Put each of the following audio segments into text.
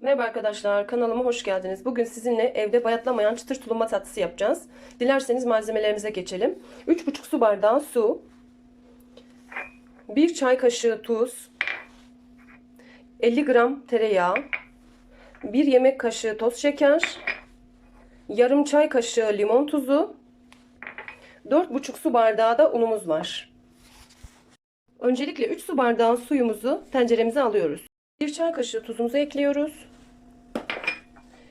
Merhaba arkadaşlar, kanalıma hoş geldiniz. Bugün sizinle evde bayatlamayan çıtır tulumba tatlısı yapacağız. Dilerseniz malzemelerimize geçelim. 3,5 su bardağı su, 1 çay kaşığı tuz, 50 gram tereyağı, 1 yemek kaşığı toz şeker, yarım çay kaşığı limon tuzu, 4,5 su bardağı da unumuz var. Öncelikle 3 su bardağı suyumuzu tenceremize alıyoruz. 1 çay kaşığı tuzumuzu ekliyoruz.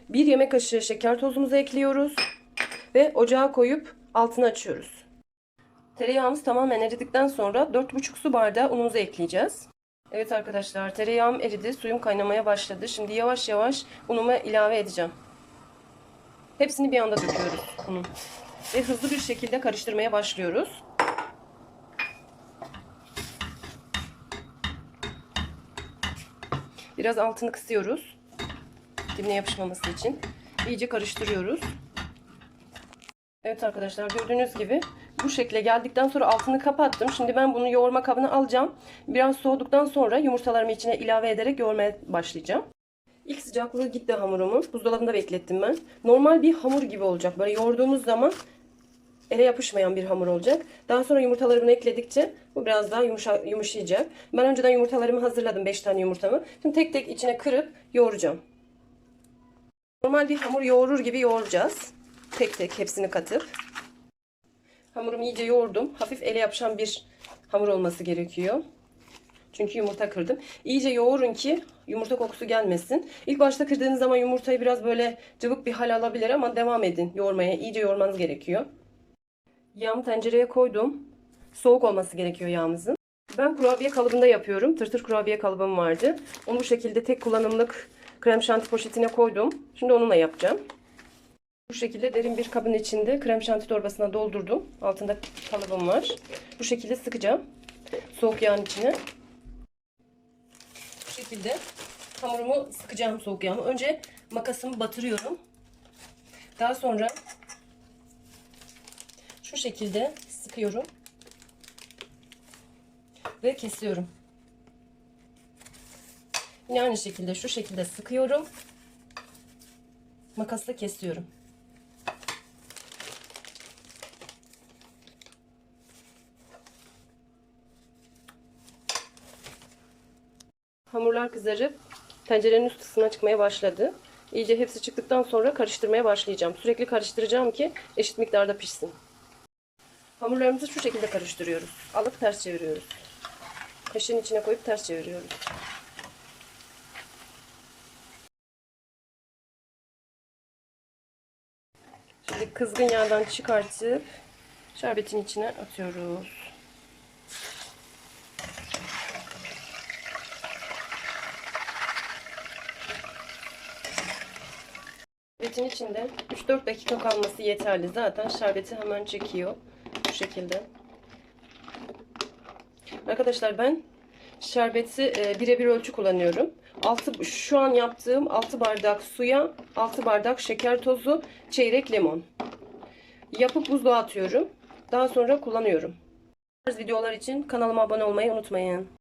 1 yemek kaşığı şeker tozumuzu ekliyoruz. Ve ocağa koyup altını açıyoruz. Tereyağımız tamamen eridikten sonra 4,5 su bardağı unumuzu ekleyeceğiz. Evet arkadaşlar tereyağım eridi. Suyum kaynamaya başladı. Şimdi yavaş yavaş unumu ilave edeceğim. Hepsini bir anda döküyoruz unun. Ve hızlı bir şekilde karıştırmaya başlıyoruz. Biraz altını kısıyoruz. Dibine yapışmaması için. İyice karıştırıyoruz. Evet arkadaşlar gördüğünüz gibi bu şekle geldikten sonra altını kapattım. Şimdi ben bunu yoğurma kabına alacağım. Biraz soğuduktan sonra yumurtalarımı içine ilave ederek yoğurmaya başlayacağım. İlk sıcaklığı gitti hamurumun. Buzdolabında beklettim ben. Normal bir hamur gibi olacak. Böyle yoğurduğumuz zaman ele yapışmayan bir hamur olacak. Daha sonra yumurtalarımı ekledikçe bu biraz daha yumuşa, yumuşayacak. Ben önceden yumurtalarımı hazırladım 5 tane yumurtamı. Şimdi tek tek içine kırıp yoğuracağım. Normal bir hamur yoğurur gibi yoğuracağız. Tek tek hepsini katıp. Hamurumu iyice yoğurdum. Hafif ele yapışan bir hamur olması gerekiyor. Çünkü yumurta kırdım. İyice yoğurun ki yumurta kokusu gelmesin. İlk başta kırdığınız zaman yumurtayı biraz böyle cıvık bir hal alabilir ama devam edin yoğurmaya. İyice yoğurmanız gerekiyor. Yağımı tencereye koydum. Soğuk olması gerekiyor yağımızın. Ben kurabiye kalıbında yapıyorum. Tırtır kurabiye kalıbım vardı. Onu bu şekilde tek kullanımlık krem şanti poşetine koydum. Şimdi onunla yapacağım. Bu şekilde derin bir kabın içinde krem şanti torbasına doldurdum. Altında kalıbım var. Bu şekilde sıkacağım. Soğuk yağın içine. Bu şekilde hamurumu sıkacağım soğuk yağımı. Önce makasımı batırıyorum. Daha sonra şu şekilde sıkıyorum. Ve kesiyorum. Yine aynı şekilde şu şekilde sıkıyorum. Makasla kesiyorum. Hamurlar kızarıp tencerenin üst kısmına çıkmaya başladı. İyice hepsi çıktıktan sonra karıştırmaya başlayacağım. Sürekli karıştıracağım ki eşit miktarda pişsin. Hamurlarımızı şu şekilde karıştırıyoruz. Alıp ters çeviriyoruz. Kaşığın içine koyup ters çeviriyoruz. Şimdi kızgın yağdan çıkartıp şerbetin içine atıyoruz. Şerbetin içinde 3-4 dakika kalması yeterli. Zaten şerbeti hemen çekiyor. Bu şekilde. Arkadaşlar ben şerbeti e, birebir ölçü kullanıyorum. 6, şu an yaptığım 6 bardak suya 6 bardak şeker tozu, çeyrek limon. Yapıp buzluğa atıyorum. Daha sonra kullanıyorum. Bu videolar için kanalıma abone olmayı unutmayın.